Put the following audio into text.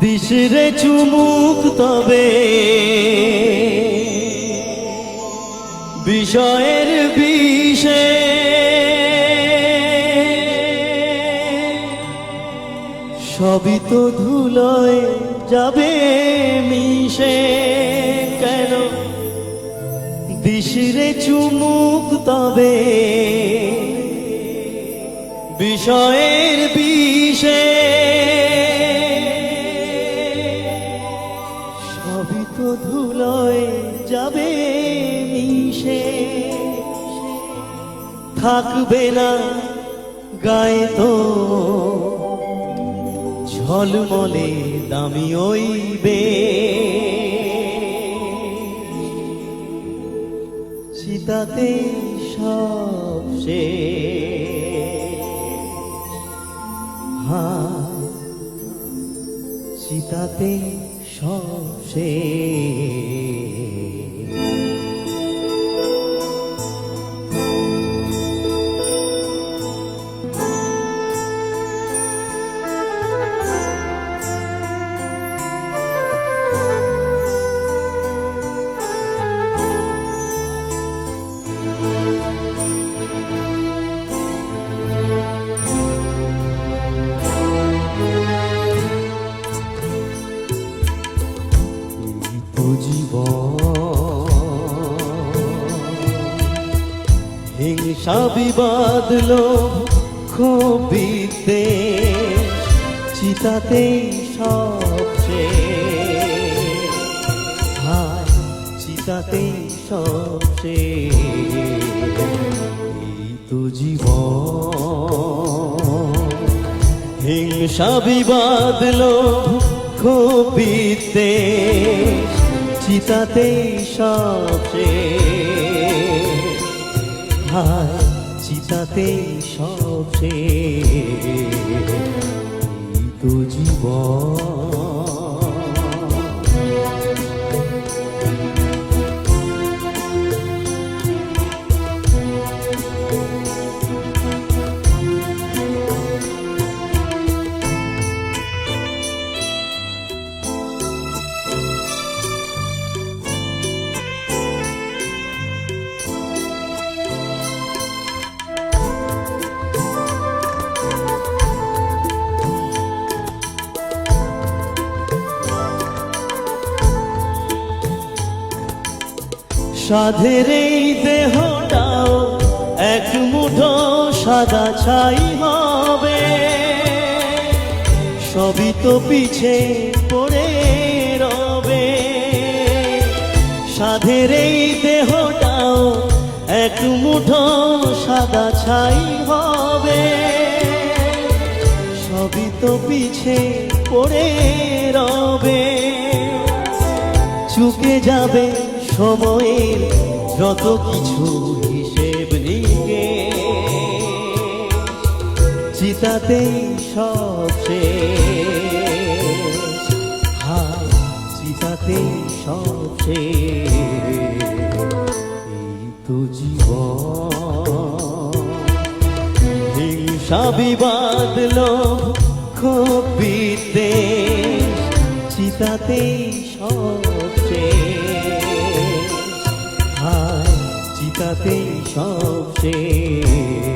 দিশরে চুমুক তবে বিষয়ের বিষে। সবই তো ধুলোয় যাবে মিশে। কেন? দিশরে চুমুক তবে বিষয়ের বিষে। থাকবে না গায়ে তো ঝলমলে দামি ওইবে চিতাতে সব সে চিতাতে সব সে হিংসা বিবাদ লোভ ক্ষোভিতে চিতাতে সবচেয়ে হায় চিতাতে সবচেয়ে এই তো জীবন হিংসা বিবাদ লোভ ক্ষোভিতে চিতাতে সবচেয়ে হায় চিতাতে সবচেয়ে তো জীবন। সাধের এই দেহটাও এক মুঠো সাদা ছাই হবে। সবই তো পিছে পড়ে রবে। সাধের এই দেহটাও এক মুঠো সাদা ছাই হবে। সবই তো পিছে পড়ে রবে। চুকে যাবে সময়ের যত কিছু হিসেব নিয়ে চিতাতেই সব হা হায় চিতাতেই সব শেষ। এই তো জীবন। হিংসা বিবাদ লোভ ক্ষোভিতে চিতাতে সবচেয়ে চিতাতে সবচেয়ে